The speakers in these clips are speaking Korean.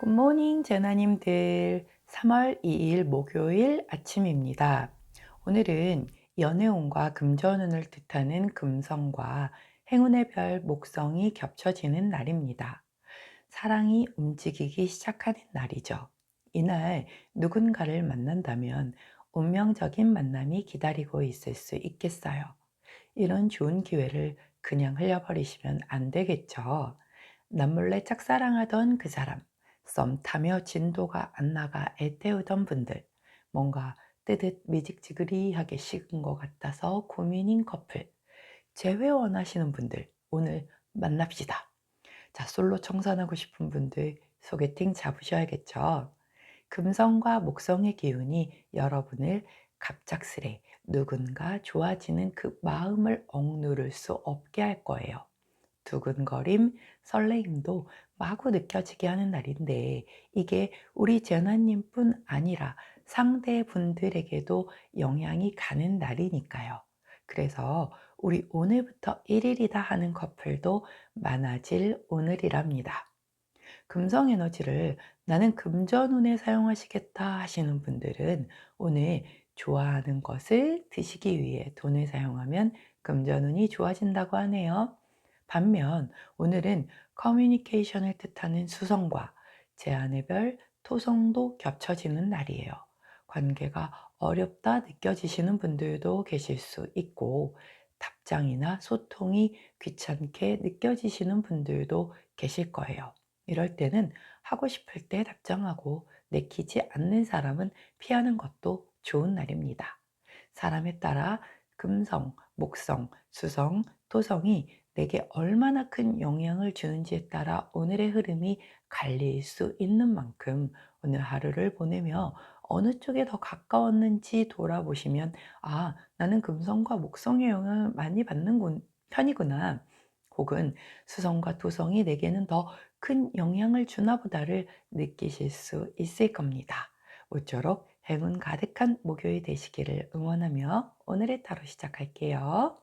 굿모닝 제나님들 3월 2일 목요일 아침입니다. 오늘은 연애운과 금전운을 뜻하는 금성과 행운의 별 목성이 겹쳐지는 날입니다. 사랑이 움직이기 시작하는 날이죠. 이날 누군가를 만난다면 운명적인 만남이 기다리고 있을 수 있겠어요. 이런 좋은 기회를 그냥 흘려버리시면 안 되겠죠. 남몰래 짝사랑하던 그 사람, 썸 타며 진도가 안 나가 애태우던 분들, 뭔가 뜨듯 미직지그리하게 식은 것 같아서 고민인 커플, 재회 원하시는 분들, 오늘 만납시다. 자, 솔로 청산하고 싶은 분들 소개팅 잡으셔야겠죠. 금성과 목성의 기운이 여러분을 갑작스레 누군가 좋아지는 그 마음을 억누를 수 없게 할 거예요. 두근거림, 설레임도 마구 느껴지게 하는 날인데 이게 우리 재나님뿐 아니라 상대분들에게도 영향이 가는 날이니까요. 그래서 우리 오늘부터 1일이다 하는 커플도 많아질 오늘이랍니다. 금성 에너지를 나는 금전운에 사용하시겠다 하시는 분들은 오늘 좋아하는 것을 드시기 위해 돈을 사용하면 금전운이 좋아진다고 하네요. 반면 오늘은 커뮤니케이션을 뜻하는 수성과 제안의 별, 토성도 겹쳐지는 날이에요. 관계가 어렵다 느껴지시는 분들도 계실 수 있고 답장이나 소통이 귀찮게 느껴지시는 분들도 계실 거예요. 이럴 때는 하고 싶을 때 답장하고 내키지 않는 사람은 피하는 것도 좋은 날입니다. 사람에 따라 금성, 목성, 수성, 토성이 내게 얼마나 큰 영향을 주는지에 따라 오늘의 흐름이 갈릴 수 있는 만큼 오늘 하루를 보내며 어느 쪽에 더 가까웠는지 돌아보시면 아, 나는 금성과 목성의 영향을 많이 받는 편이구나. 혹은 수성과 토성이 내게는 더 큰 영향을 주나 보다를 느끼실 수 있을 겁니다. 모쪼록 행운 가득한 목요일 되시기를 응원하며 오늘의 타로 시작할게요.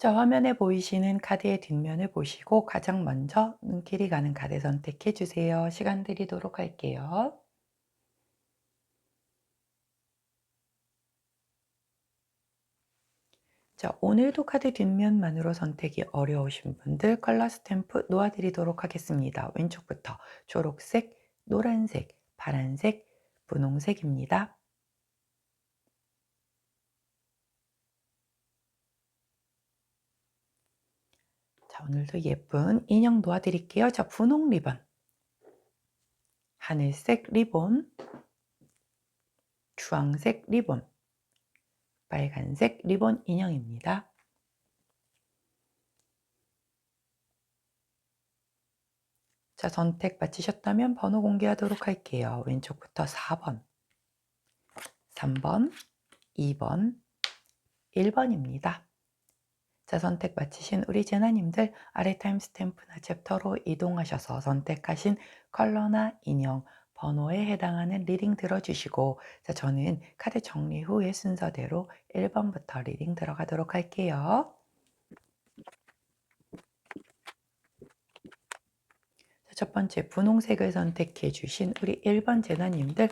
자, 화면에 보이시는 카드의 뒷면을 보시고 가장 먼저 눈길이 가는 카드 선택해 주세요. 시간 드리도록 할게요. 자, 오늘도 카드 뒷면만으로 선택이 어려우신 분들 컬러 스탬프 놓아드리도록 하겠습니다. 왼쪽부터 초록색, 노란색, 파란색, 분홍색입니다. 오늘도 예쁜 인형 놓아드릴게요. 자, 분홍 리본, 하늘색 리본, 주황색 리본, 빨간색 리본 인형입니다. 자, 선택 마치셨다면 번호 공개하도록 할게요. 왼쪽부터 4번, 3번, 2번, 1번입니다. 자, 선택 마치신 우리 제나님들 아래 타임스탬프나 챕터로 이동하셔서 선택하신 컬러나 인형, 번호에 해당하는 리딩 들어주시고 자, 저는 카드 정리 후의 순서대로 1번부터 리딩 들어가도록 할게요. 자, 첫 번째 분홍색을 선택해 주신 우리 1번 제나님들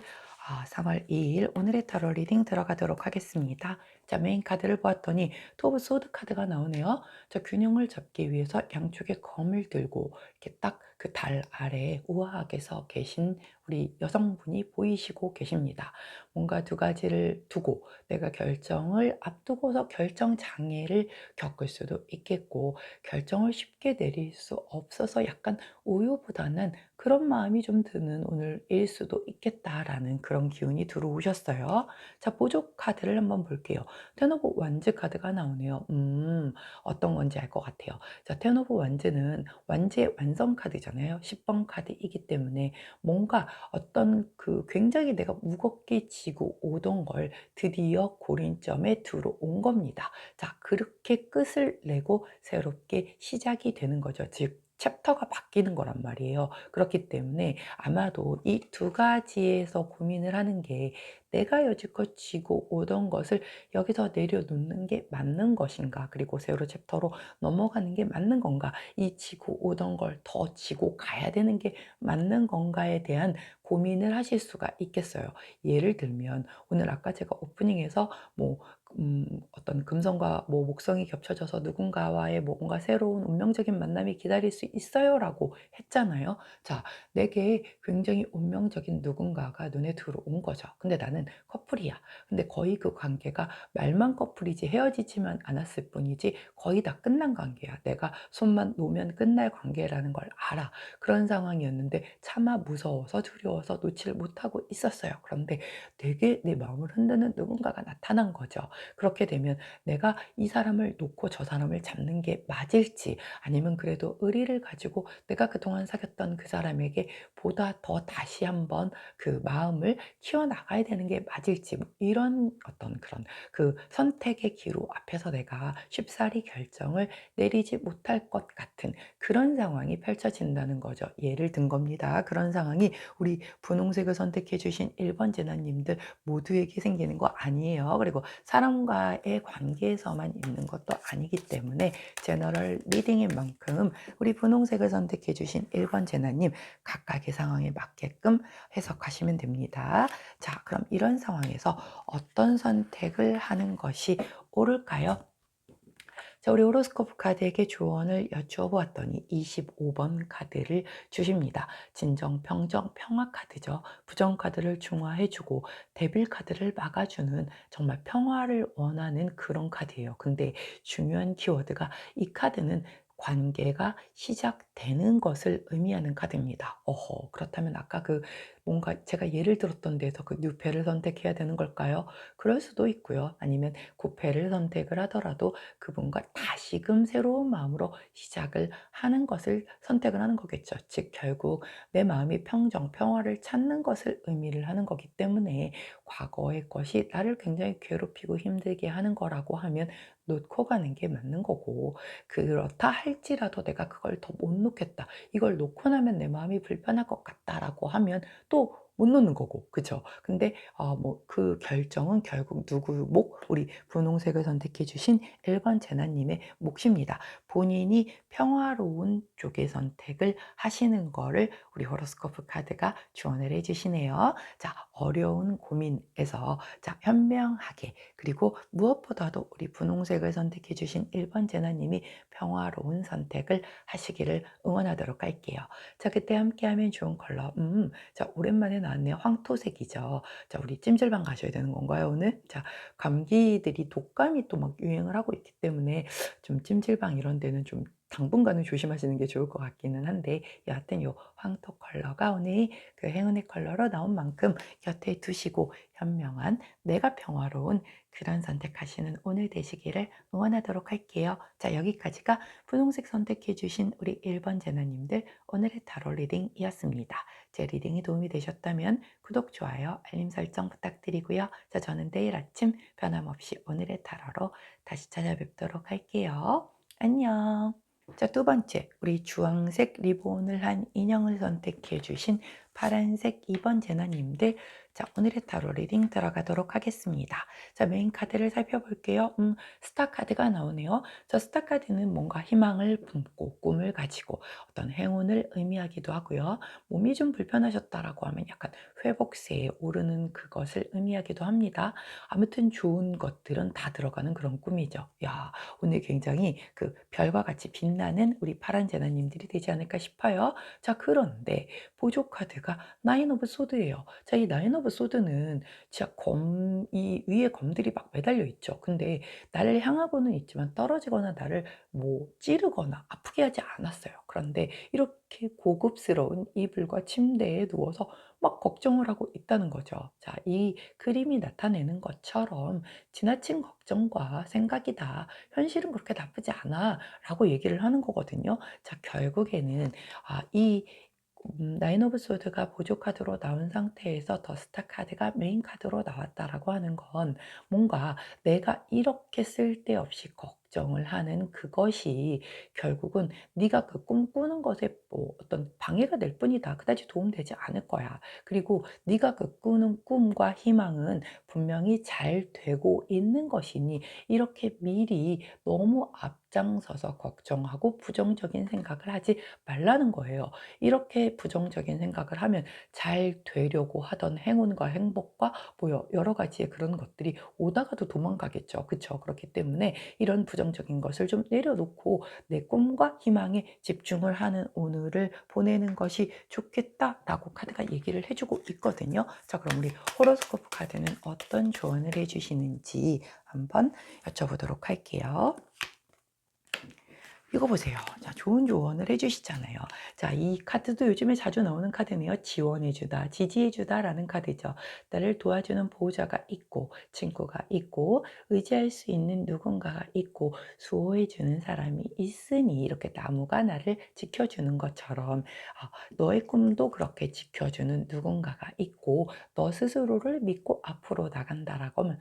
아, 3월 2일 오늘의 타로 리딩 들어가도록 하겠습니다. 자, 메인 카드를 보았더니 토브 소드 카드가 나오네요. 자, 균형을 잡기 위해서 양쪽에 검을 들고 이렇게 딱 그 달 아래에 우아하게 서 계신 우리 여성분이 보이시고 계십니다. 뭔가 두 가지를 두고 내가 결정을 앞두고서 결정 장애를 겪을 수도 있겠고 결정을 쉽게 내릴 수 없어서 약간 우유보다는 그런 마음이 좀 드는 오늘일 수도 있겠다라는 그런 기운이 들어오셨어요. 자, 보조 카드를 한번 볼게요. 텐 오브 완즈 카드가 나오네요. 음, 어떤 건지 알 것 같아요. 자, 텐 오브 완즈는 완즈의 완성 카드잖아요. 10번 카드이기 때문에 뭔가 어떤 그 굉장히 내가 무겁게 지고 오던 걸 드디어 고린점에 들어온 겁니다. 자, 그렇게 끝을 내고 새롭게 시작이 되는 거죠. 즉, 챕터가 바뀌는 거란 말이에요. 그렇기 때문에 아마도 이 두 가지에서 고민을 하는 게 내가 여지껏 지고 오던 것을 여기서 내려놓는 게 맞는 것인가? 그리고 세로 챕터로 넘어가는 게 맞는 건가? 이 지고 오던 걸 더 지고 가야 되는 게 맞는 건가에 대한 고민을 하실 수가 있겠어요. 예를 들면 오늘 아까 제가 오프닝에서 뭐 음, 어떤 금성과 뭐 목성이 겹쳐져서 누군가와의 뭔가 새로운 운명적인 만남이 기다릴 수 있어요라고 했잖아요. 자, 내게 굉장히 운명적인 누군가가 눈에 들어온 거죠. 근데 나는 커플이야. 근데 거의 그 관계가 말만 커플이지 헤어지지만 않았을 뿐이지 거의 다 끝난 관계야. 내가 손만 놓으면 끝날 관계라는 걸 알아. 그런 상황이었는데 차마 무서워서 두려워서 놓지를 못하고 있었어요. 그런데 되게 내 마음을 흔드는 누군가가 나타난 거죠. 그렇게 되면 내가 이 사람을 놓고 저 사람을 잡는 게 맞을지 아니면 그래도 의리를 가지고 내가 그동안 사귀었던 그 사람에게 보다 더 다시 한번 그 마음을 키워나가야 되는 게 맞을지 뭐 이런 어떤 그런 그 선택의 기로 앞에서 내가 쉽사리 결정을 내리지 못할 것 같은 그런 상황이 펼쳐진다는 거죠. 예를 든 겁니다. 그런 상황이 우리 분홍색을 선택해 주신 1번 재나님들 모두에게 생기는 거 아니에요. 그리고 사람 과의 관계에서만 있는 것도 아니기 때문에 제너럴 리딩인 만큼 우리 분홍색을 선택해 주신 1번 재나님 각각의 상황에 맞게끔 해석하시면 됩니다. 자, 그럼 이런 상황에서 어떤 선택을 하는 것이 옳을까요? 자, 우리 호로스코프 카드에게 조언을 여쭈어 보았더니 25번 카드를 주십니다. 진정, 평정, 평화 카드죠. 부정 카드를 중화해주고 데빌 카드를 막아주는 정말 평화를 원하는 그런 카드예요. 근데 중요한 키워드가 이 카드는 관계가 시작 되는 것을 의미하는 카드입니다. 어허, 그렇다면 아까 그 뭔가 제가 예를 들었던 데서 그 뉴페를 선택해야 되는 걸까요? 그럴 수도 있고요. 아니면 구패를 선택을 하더라도 그분과 다시금 새로운 마음으로 시작을 하는 것을 선택을 하는 거겠죠. 즉, 결국 내 마음이 평정, 평화를 찾는 것을 의미를 하는 거기 때문에 과거의 것이 나를 굉장히 괴롭히고 힘들게 하는 거라고 하면 놓고 가는 게 맞는 거고 그렇다 할지라도 내가 그걸 더 못 놓 겠다. 이걸 놓고 나면 내 마음이 불편할 것 같다라고 하면 또 못 놓는 거고, 그죠? 근데 어, 뭐그 결정은 결국 누구 목, 우리 분홍색을 선택해 주신 1번 제나님의 몫입니다. 본인이 평화로운 쪽의 선택을 하시는 거를 우리 호로스코프 카드가 주원을 해 주시네요. 자, 어려운 고민에서 자, 현명하게 그리고 무엇보다도 우리 분홍색을 선택해 주신 1번 제나님이 평화로운 선택을 하시기를 응원하도록 할게요. 자, 그때 함께 하면 좋은 컬러. 음, 자, 오랜만에 나 왔네요. 황토색이죠. 자, 우리 찜질방 가셔야 되는 건가요, 오늘? 자, 감기들이 독감이 또 막 유행을 하고 있기 때문에 좀 찜질방 이런 데는 좀 당분간은 조심하시는 게 좋을 것 같기는 한데 여하튼 요 황토 컬러가 오늘 그 행운의 컬러로 나온 만큼 곁에 두시고 현명한 내가 평화로운 그런 선택하시는 오늘 되시기를 응원하도록 할게요. 자 여기까지가 분홍색 선택해 주신 우리 1번 제너님들 오늘의 타로 리딩이었습니다. 제 리딩이 도움이 되셨다면 구독, 좋아요, 알림 설정 부탁드리고요. 자 저는 내일 아침 변함없이 오늘의 타로로 다시 찾아뵙도록 할게요. 안녕. 자, 두 번째, 우리 주황색 리본을 한 인형을 선택해 주신 파란색 2번 제너님들 자, 오늘의 타로 리딩 들어가도록 하겠습니다. 자, 메인 카드를 살펴볼게요. 음, 스타 카드가 나오네요. 자, 스타 카드는 뭔가 희망을 품고 꿈을 가지고 어떤 행운을 의미하기도 하고요. 몸이 좀 불편하셨다라고 하면 약간 회복세에 오르는 그것을 의미하기도 합니다. 아무튼 좋은 것들은 다 들어가는 그런 꿈이죠. 야, 오늘 굉장히 그 별과 같이 빛나는 우리 파란 제나님들이 되지 않을까 싶어요. 자, 그런데 보조 카드가 나인 오브 소드예요. 자, 이 나인 오브 오브 소드는 진짜 검 이 위에 검들이 막 매달려 있죠. 근데 나를 향하고는 있지만 떨어지거나 나를 뭐 찌르거나 아프게 하지 않았어요. 그런데 이렇게 고급스러운 이불과 침대에 누워서 막 걱정을 하고 있다는 거죠. 자, 이 그림이 나타내는 것처럼 지나친 걱정과 생각이다. 현실은 그렇게 나쁘지 않아. 라고 얘기를 하는 거거든요. 자, 결국에는 아, 이 음, 나인 오브 소드가 보조 카드로 나온 상태에서 더 스타 카드가 메인 카드로 나왔다라고 하는 건 뭔가 내가 이렇게 쓸데없이 걱 정을 하는 그것이 결국은 네가 그 꿈꾸는 것에 뭐 어떤 방해가 될 뿐이다. 그다지 도움되지 않을 거야. 그리고 네가 그 꾸는 꿈과 희망은 분명히 잘 되고 있는 것이니 이렇게 미리 너무 앞장서서 걱정하고 부정적인 생각을 하지 말라는 거예요. 이렇게 부정적인 생각을 하면 잘 되려고 하던 행운과 행복과 뭐 여러 가지의 그런 것들이 오다가도 도망가겠죠. 그쵸? 그렇기 때문에 이런 부정 적인 것을 좀 내려놓고 내 꿈과 희망에 집중을 하는 오늘을 보내는 것이 좋겠다라고 카드가 얘기를 해주고 있거든요. 자, 그럼 우리 호로스코프 카드는 어떤 조언을 해주시는지 한번 여쭤보도록 할게요. 이거 보세요. 자, 좋은 조언을 해주시잖아요. 자, 이 카드도 요즘에 자주 나오는 카드네요. 지원해주다, 지지해주다라는 카드죠. 나를 도와주는 보호자가 있고, 친구가 있고, 의지할 수 있는 누군가가 있고, 수호해주는 사람이 있으니, 이렇게 나무가 나를 지켜주는 것처럼, 아, 너의 꿈도 그렇게 지켜주는 누군가가 있고, 너 스스로를 믿고 앞으로 나간다라고 하면,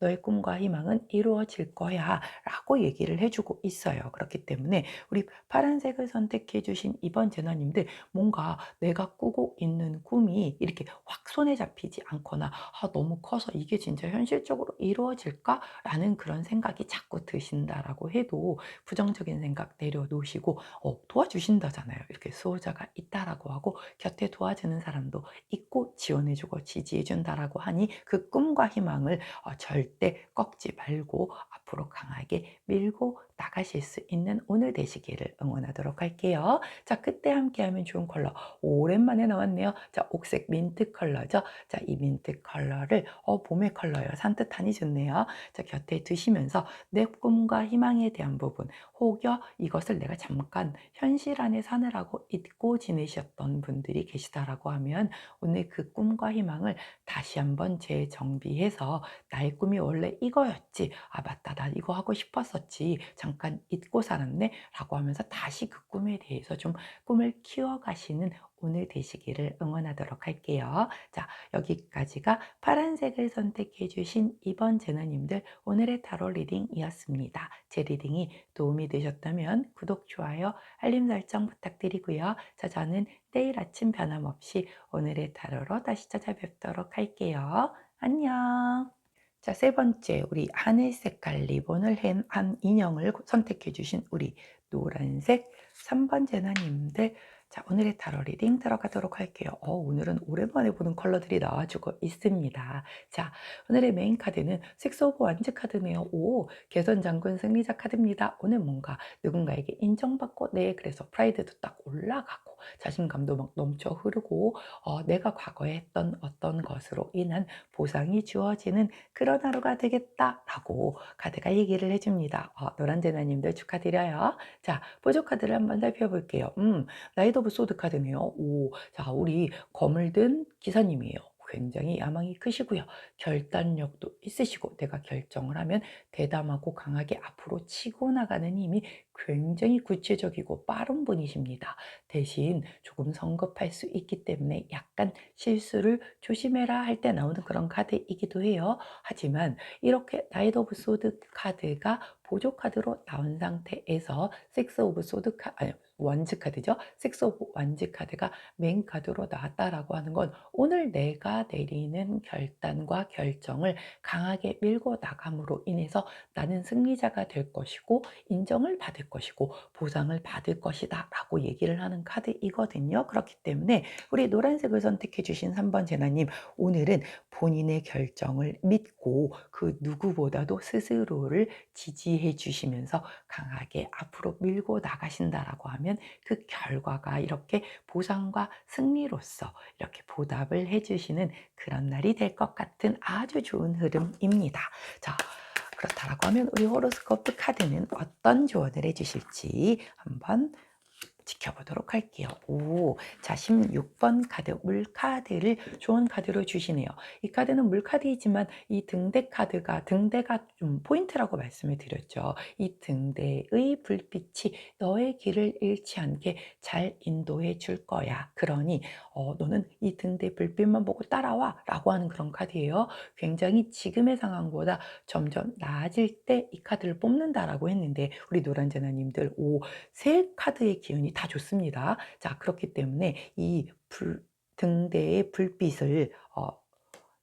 너의 꿈과 희망은 이루어질 거야. 라고 얘기를 해주고 있어요. 그렇기 때문에 우리 파란색을 선택해 주신 이번 재나님들 뭔가 내가 꾸고 있는 꿈이 이렇게 확 손에 잡히지 않거나 아, 너무 커서 이게 진짜 현실적으로 이루어질까 라는 그런 생각이 자꾸 드신다라고 해도 부정적인 생각 내려놓으시고 어, 도와주신다잖아요. 이렇게 수호자가 있다라고 하고 곁에 도와주는 사람도 있고 지원해주고 지지해준다라고 하니 그 꿈과 희망을 어, 절대 꺾지 말고 앞으로 강하게 밀고 나가실 수 있는 오늘 되시기를 응원하도록 할게요. 자, 그때 함께하면 좋은 컬러. 오랜만에 나왔네요. 자, 옥색 민트 컬러죠. 자, 이 민트 컬러를 어, 봄의 컬러예요. 산뜻하니 좋네요. 자, 곁에 두시면서 내 꿈과 희망에 대한 부분 혹여 이것을 내가 잠깐 현실 안에 사느라고 잊고 지내셨던 분들이 계시다라고 하면 오늘 그 꿈과 희망을 다시 한번 재정비해서 나의 꿈이 원래 이거였지. 아, 맞다. 나 이거 하고 싶었었지. 잠깐 잊고 살았네. 라고 하면서 다시 그 꿈에 대해서 좀 꿈을 키워가시는 오늘 되시기를 응원하도록 할게요. 자, 여기까지가 파란색을 선택해 주신 이번 제너님들 오늘의 타로 리딩이었습니다. 제 리딩이 도움이 되셨다면 구독, 좋아요, 알림 설정 부탁드리고요. 자, 저는 내일 아침 변함없이 오늘의 타로로 다시 찾아뵙도록 할게요. 안녕. 자, 세 번째, 우리 하늘 색깔 리본을 한 인형을 선택해 주신 우리 노란색 3번 제나님들 자, 오늘의 타로 리딩 들어가도록 할게요. 어, 오늘은 오랜만에 보는 컬러들이 나와주고 있습니다. 자, 오늘의 메인 카드는 섹스 오브 완즈 카드네요. 오, 개선 장군 승리자 카드입니다. 오늘 뭔가 누군가에게 인정받고, 네, 그래서 프라이드도 딱 올라가고, 자신감도 막 넘쳐 흐르고 어, 내가 과거에 했던 어떤 것으로 인한 보상이 주어지는 그런 하루가 되겠다라고 카드가 얘기를 해줍니다. 어, 노란 제나님들 축하드려요. 자, 보조 카드를 한번 살펴볼게요. 음, 나이트 오브 소드 카드네요. 오, 자, 우리 검을 든 기사님이에요. 굉장히 야망이 크시고요. 결단력도 있으시고 내가 결정을 하면 대담하고 강하게 앞으로 치고 나가는 힘이 굉장히 구체적이고 빠른 분이십니다. 대신 조금 성급할 수 있기 때문에 약간 실수를 조심해라 할 때 나오는 그런 카드이기도 해요. 하지만 이렇게 나이트 오브 소드 카드가 보조 카드로 나온 상태에서 섹스 오브 소드 카 아니 원즈 카드죠. 섹스 오브 원즈 카드가 메인 카드로 나왔다라고 하는 건 오늘 내가 내리는 결단과 결정을 강하게 밀고 나감으로 인해서 나는 승리자가 될 것이고 인정을 받을 것이고 보상을 받을 것이다 라고 얘기를 하는 카드이거든요. 그렇기 때문에 우리 노란색을 선택해 주신 3번 제나님 오늘은 본인의 결정을 믿고 그 누구보다도 스스로를 지지해 주시면서 강하게 앞으로 밀고 나가신다라고 하면 한다면 그 결과가 이렇게 보상과 승리로서 이렇게 보답을 해주시는 그런 날이 될 것 같은 아주 좋은 흐름입니다. 자, 그렇다라고 하면 우리 호로스코프 카드는 어떤 조언을 해주실지 한번 지켜보도록 할게요. 오, 자, 16번 카드, 물카드를 좋은 카드로 주시네요. 이 카드는 물카드이지만 이 등대 카드가, 등대가 좀 포인트라고 말씀을 드렸죠. 이 등대의 불빛이 너의 길을 잃지 않게 잘 인도해 줄 거야. 그러니, 어, 너는 이 등대 불빛만 보고 따라와. 라고 하는 그런 카드예요. 굉장히 지금의 상황보다 점점 나아질 때 이 카드를 뽑는다라고 했는데, 우리 노란제나님들, 오, 새 카드의 기운이 다 좋습니다. 자, 그렇기 때문에 이 불, 등대의 불빛을 어,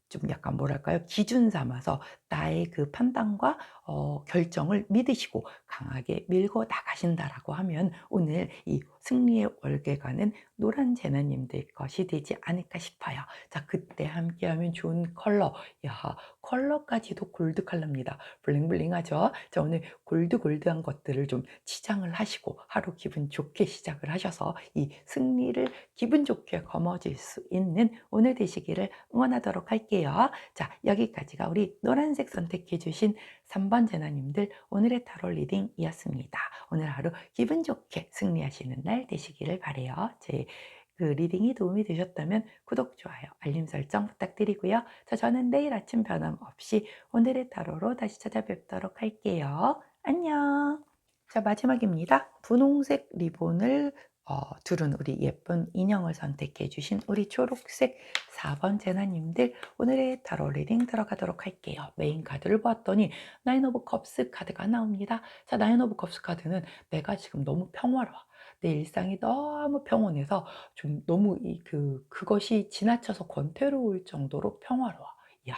좀 약간 뭐랄까요? 기준 삼아서 나의 그 판단과 어, 결정을 믿으시고 강하게 밀고 나가신다라고 하면 오늘 이 승리의 월계관은 노란 제나님들 것이 되지 않을까 싶어요. 자, 그때 함께하면 좋은 컬러. 야, 컬러까지도 골드 컬러입니다. 블링블링하죠? 자, 오늘 골드 골드한 것들을 좀 치장을 하시고 하루 기분 좋게 시작을 하셔서 이 승리를 기분 좋게 거머쥘 수 있는 오늘 되시기를 응원하도록 할게요. 자, 여기까지가 우리 노란색 선택해 주신 3번 제나님들 오늘의 타로 리딩이었습니다. 오늘 하루 기분 좋게 승리하시는 날 되시기를 바래요. 제 그 리딩이 도움이 되셨다면 구독, 좋아요, 알림 설정 부탁드리고요. 자, 저는 내일 아침 변함없이 오늘의 타로로 다시 찾아뵙도록 할게요. 안녕. 자, 마지막입니다. 분홍색 리본을 어, 두른 우리 예쁜 인형을 선택해 주신 우리 초록색 4번 제나님들 오늘의 타로 리딩 들어가도록 할게요. 메인 카드를 보았더니 나인 오브 컵스 카드가 나옵니다. 자, 나인 오브 컵스 카드는 내가 지금 너무 평화로워. 내 일상이 너무 평온해서 좀 너무 이 그 그것이 지나쳐서 권태로울 정도로 평화로워. 야,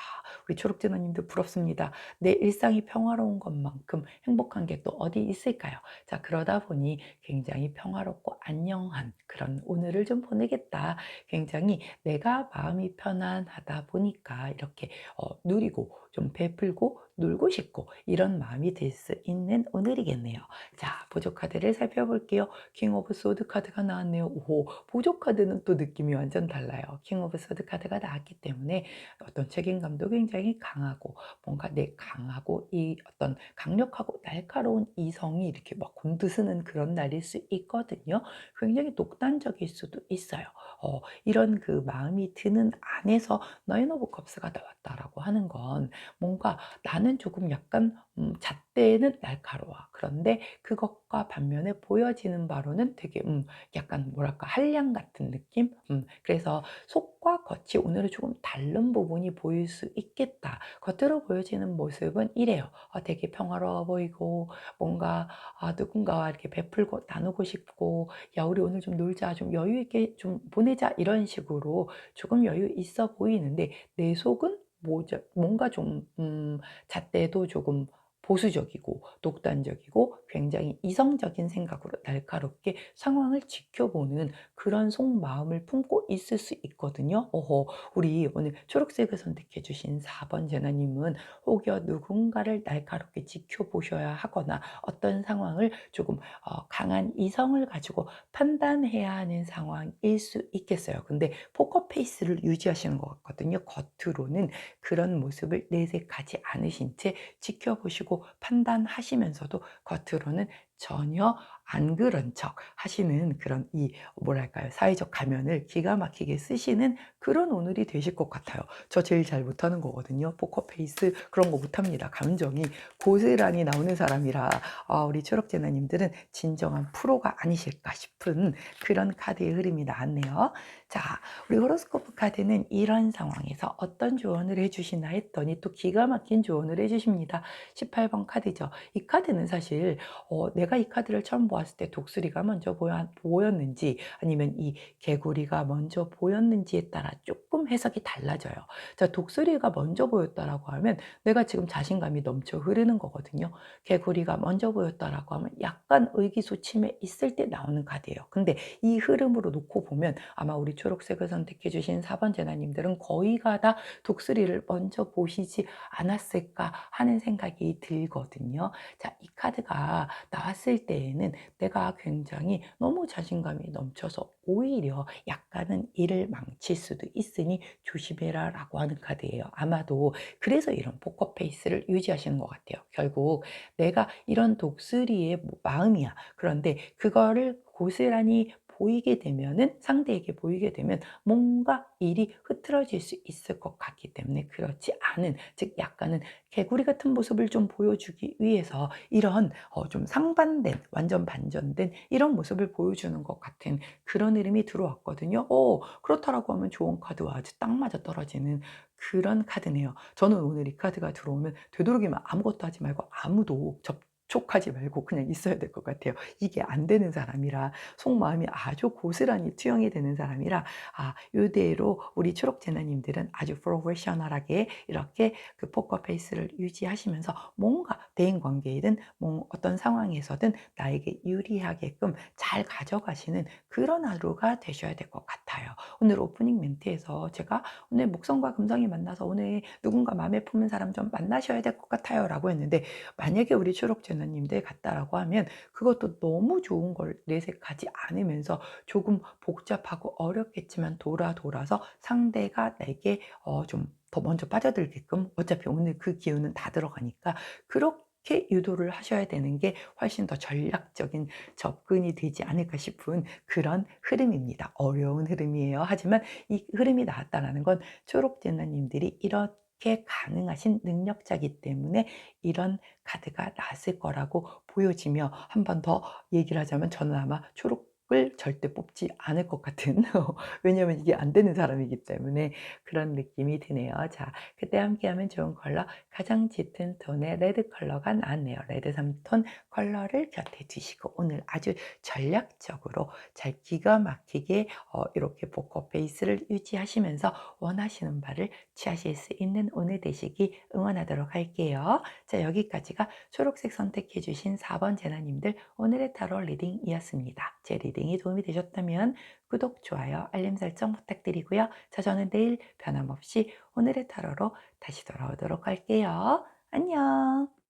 우리 초록제너님들 부럽습니다. 내 일상이 평화로운 것만큼 행복한 게 또 어디 있을까요? 자, 그러다 보니 굉장히 평화롭고 안녕한 그런 오늘을 좀 보내겠다. 굉장히 내가 마음이 편안하다 보니까 이렇게 어, 누리고 좀 베풀고 놀고 싶고 이런 마음이 들 수 있는 오늘이겠네요. 자, 보조 카드를 살펴볼게요. 킹 오브 소드 카드가 나왔네요. 오, 보조 카드는 또 느낌이 완전 달라요. 킹 오브 소드 카드가 나왔기 때문에 어떤 책임감도 굉장히 강하고 뭔가 내 강하고 이 어떤 강력하고 날카로운 이성이 이렇게 막 곤두서는 그런 날일 수 있거든요. 굉장히 독단적일 수도 있어요. 어, 이런 그 마음이 드는 안에서 나인 오브 컵스가 나왔다라고 하는 건 뭔가 나는 조금 약간 음, 잣대는 날카로워. 그런데 그것과 반면에 보여지는 바로는 되게 음, 약간 뭐랄까 한량 같은 느낌? 음, 그래서 속과 겉이 오늘은 조금 다른 부분이 보일 수 있겠다. 겉으로 보여지는 모습은 이래요. 어, 되게 평화로워 보이고 뭔가 아, 누군가와 이렇게 베풀고 나누고 싶고 야 우리 오늘 좀 놀자 좀 여유 있게 좀 보내자 이런 식으로 조금 여유 있어 보이는데 내 속은 뭐죠? 뭔가 좀 음, 잣대도 조금 보수적이고 독단적이고 굉장히 이성적인 생각으로 날카롭게 상황을 지켜보는 그런 속마음을 품고 있을 수 있거든요. 어허, 우리 오늘 초록색을 선택해 주신 4번 제나님은 혹여 누군가를 날카롭게 지켜보셔야 하거나 어떤 상황을 조금 어, 강한 이성을 가지고 판단해야 하는 상황일 수 있겠어요. 근데 포커페이스를 유지하시는 것 같거든요. 겉으로는 그런 모습을 내색하지 않으신 채 지켜보시고 판단하시면서도 겉으로는 전혀 안 그런 척 하시는 그런 이 뭐랄까요 사회적 가면을 기가 막히게 쓰시는 그런 오늘이 되실 것 같아요. 저 제일 잘 못하는 거거든요. 포커페이스 그런 거 못합니다. 감정이 고스란히 나오는 사람이라 아, 우리 초록제나님들은 진정한 프로가 아니실까 싶은 그런 카드의 흐름이 나왔네요. 자, 우리 호로스코프 카드는 이런 상황에서 어떤 조언을 해주시나 했더니 또 기가 막힌 조언을 해주십니다. 18번 카드죠. 이 카드는 사실 어, 내가 이 카드를 처음 보았을 때 독수리가 먼저 보였, 는지 아니면 이 개구리가 먼저 보였는지에 따라 조금 조금 해석이 달라져요. 자, 독수리가 먼저 보였다라고 하면 내가 지금 자신감이 넘쳐 흐르는 거거든요. 개구리가 먼저 보였다라고 하면 약간 의기소침해 있을 때 나오는 카드예요. 근데 이 흐름으로 놓고 보면 아마 우리 초록색을 선택해 주신 4번 제나님들은 거의가 다 독수리를 먼저 보시지 않았을까 하는 생각이 들거든요. 자, 이 카드가 나왔을 때에는 내가 굉장히 너무 자신감이 넘쳐서 오히려 약간은 일을 망칠 수도 있으니 조심해라 라고 하는 카드예요. 아마도 그래서 이런 포커페이스를 유지하시는 것 같아요. 결국 내가 이런 독수리의 뭐 마음이야. 그런데 그거를 고스란히 보이게 되면은 상대에게 보이게 되면 뭔가 일이 흐트러질 수 있을 것 같기 때문에 그렇지 않은 즉 약간은 개구리 같은 모습을 좀 보여주기 위해서 이런 어, 좀 상반된 완전 반전된 이런 모습을 보여주는 것 같은 그런 흐름이 들어왔거든요. 어, 그렇다라고 하면 좋은 카드와 아주 딱 맞아 떨어지는 그런 카드네요. 저는 오늘 이 카드가 들어오면 되도록이면 아무것도 하지 말고 아무도 접 촉하지 말고 그냥 있어야 될 것 같아요. 이게 안 되는 사람이라 속마음이 아주 고스란히 투영이 되는 사람이라 아 요대로 우리 초록 제나님들은 아주 프로페셔널하게 이렇게 그 포커 페이스를 유지하시면서 뭔가 대인 관계이든 뭐 어떤 상황에서든 나에게 유리하게끔 잘 가져가시는 그런 하루가 되셔야 될 것 같아요. 오늘 오프닝 멘트에서 제가 오늘 목성과 금성이 만나서 오늘 누군가 마음에 품은 사람 좀 만나셔야 될 것 같아요 라고 했는데 만약에 우리 초록 제나 님들 같다라고 하면 그것도 너무 좋은 걸 내색하지 않으면서 조금 복잡하고 어렵겠지만 돌아 돌아서 상대가 내게 어, 좀 더 먼저 빠져들게끔 어차피 오늘 그 기운은 다 들어가니까 그렇게 유도를 하셔야 되는 게 훨씬 더 전략적인 접근이 되지 않을까 싶은 그런 흐름입니다. 어려운 흐름이에요. 하지만 이 흐름이 나왔다라는 건 초록제나님들이 이 렇게 가능하신 능력자기 때문에 이런 카드가 나왔을 거라고 보여지며 한 번 더 얘기를 하자면 저는 아마 초록 을 절대 뽑지 않을 것 같은 왜냐면 이게 안 되는 사람이기 때문에 그런 느낌이 드네요. 자, 그때 함께 하면 좋은 컬러 가장 짙은 톤의 레드 컬러가 나왔네요. 레드 3톤 컬러를 곁에 두시고 오늘 아주 전략적으로 잘 기가 막히게 어, 이렇게 포커 베이스를 유지하시면서 원하시는 바를 취하실 수 있는 오늘 되시기 응원하도록 할게요. 자, 여기까지가 초록색 선택해 주신 4번 제나님들 오늘의 타로 리딩이었습니다. 제 리딩이 도움이 되셨다면 구독, 좋아요, 알림 설정 부탁드리고요. 자, 저는 내일 변함없이 오늘의 타로로 다시 돌아오도록 할게요. 안녕!